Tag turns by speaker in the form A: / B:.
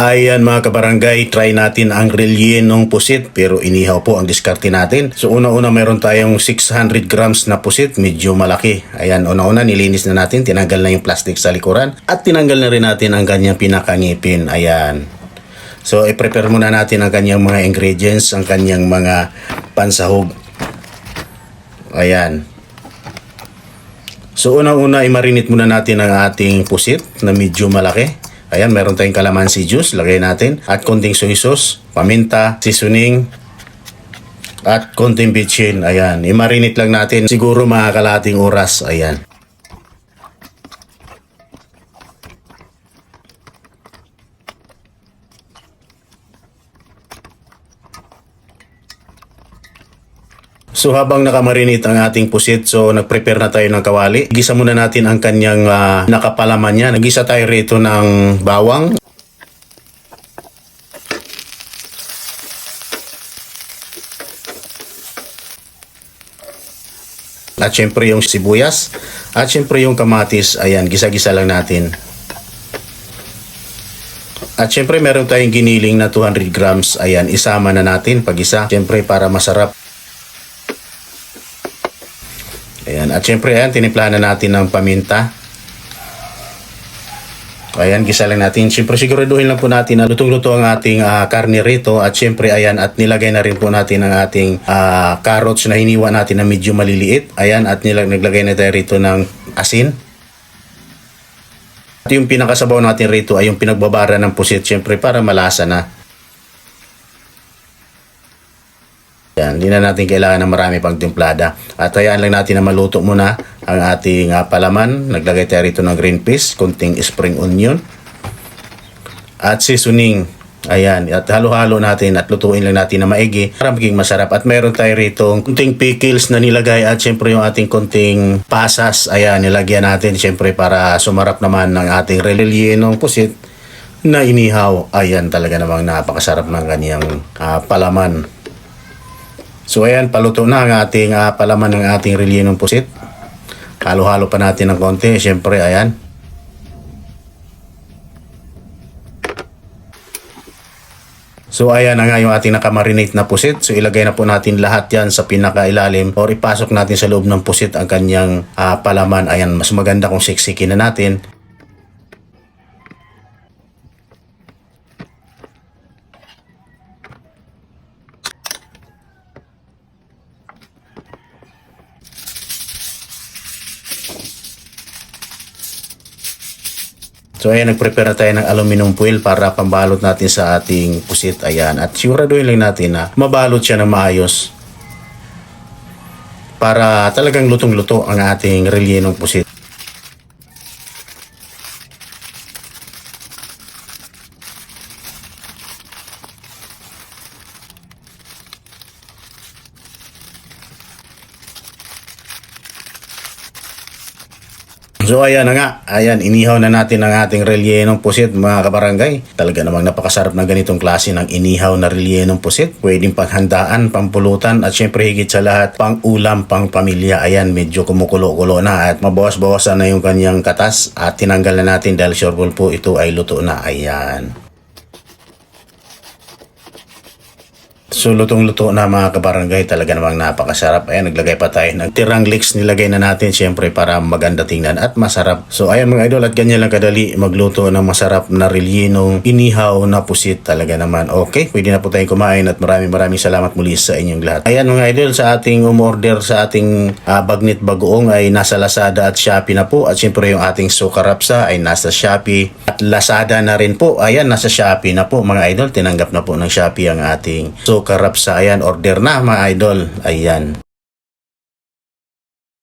A: Ayan mga kabarangay, try natin ang rellenong pusit pero inihaw po ang diskarte natin. So una-una meron tayong 600 grams na pusit, medyo malaki. Ayan, una-una nilinis na natin, tinanggal na yung plastic sa likuran at tinanggal na rin natin ang kanyang pinakangipin. Ayan. So i-prepare muna natin ang kanyang mga ingredients, ang kanyang mga pansahog. Ayan. So unang-una i-marinate muna natin ang ating pusit na medyo malaki. Ayan, meron tayong calamansi juice, lagay natin. At konting soy sauce, paminta, seasoning, at konting bitchin. Ayan, i-marinate lang natin. Siguro mga kalating oras. Ayan. So habang nakamarinate ang ating pusit, so nag-prepare na tayo ng kawali. Gisa muna natin ang kanyang ah, nakapalaman niya. Nagisa tayo rito ng bawang. At syempre yung sibuyas. At syempre yung kamatis. Ayan, gisa-gisa lang natin. At syempre meron tayong giniling na 200 grams. Ayan, isama na natin pag isa. Syempre para masarap. Ayan. At syempre, ayan, tinimplahan na natin ng paminta. Ayan, gisa lang natin. Syempre, siguraduhin lang po natin na lutong-luto ang ating ah, karne rito. At syempre, ayan, at nilagay na rin po natin ang ating ah, carrots na hiniwa natin na medyo maliliit. Ayan, at nilag naglagay na tayo rito ng asin. At yung pinakasabaw natin rito ay yung pinagbabara ng pusit, syempre, para malasa na. Yan, hindi na natin kailangan ng marami pang timplada. At hayaan lang natin na maluto muna ang ating ah, palaman. Naglagay tayo rito ng green peas, kunting spring onion, at seasoning. Ayan, at halo-halo natin at lutuin lang natin na maigi para maging masarap. At meron tayo rito kunting pickles na nilagay at syempre yung ating kunting pasas. Ayan, nilagyan natin syempre para sumarap naman ng ating relilyenong pusit na inihaw. Ayan, talaga namang napakasarap ng kanyang ah, palaman. So ayan, paluto na ang ating ah, palaman ng ating relyenong pusit. Halo-halo pa natin ng konti. Siyempre, ayan. So ayan na nga yung ating nakamarinate na pusit. So ilagay na po natin lahat yan sa pinakailalim or ipasok natin sa loob ng pusit ang kanyang ah, palaman. Ayan, mas maganda kung siksikin na natin. So ayan, nag-prepare na tayo ng aluminum foil para pambalot natin sa ating pusit. Ayan. At siguraduhin lang natin na mabalot siya ng maayos para talagang lutong-luto ang ating relyenong pusit. So ayan na nga, ayan, inihaw na natin ang ating relyenong pusit mga kabarangay. Talaga namang napakasarap ng ganitong klase ng inihaw na relyenong pusit. Pwedeng panghandaan, pampulutan at syempre higit sa lahat, pang ulam, pang pamilya. Ayan, medyo kumukulo-kulo na at mabawas-bawasan na yung kanyang katas at tinanggal na natin dahil sure po ito ay luto na. Ayan. So lutong-luto na mga kabarangay, talaga namang napakasarap. Ayan, naglagay pa tayo ng tirang leeks, nilagay na natin syempre para maganda tingnan at masarap. So ayan mga idol, at ganyan lang kadali magluto ng masarap na relyenong inihaw na pusit talaga naman. Okay, pwede na po tayong kumain at maraming maraming salamat muli sa inyong lahat. Ayan mga idol, sa ating umorder sa ating ah, bagnit bagoong ay nasa Lazada at Shopee na po. At syempre yung ating sukarapsa ay nasa Shopee at Lazada na rin po. Ayan, nasa Shopee na po mga idol. Tinanggap na po ng Shopee ang ating sukarapsa. Ayan, order na mga idol. Ayan.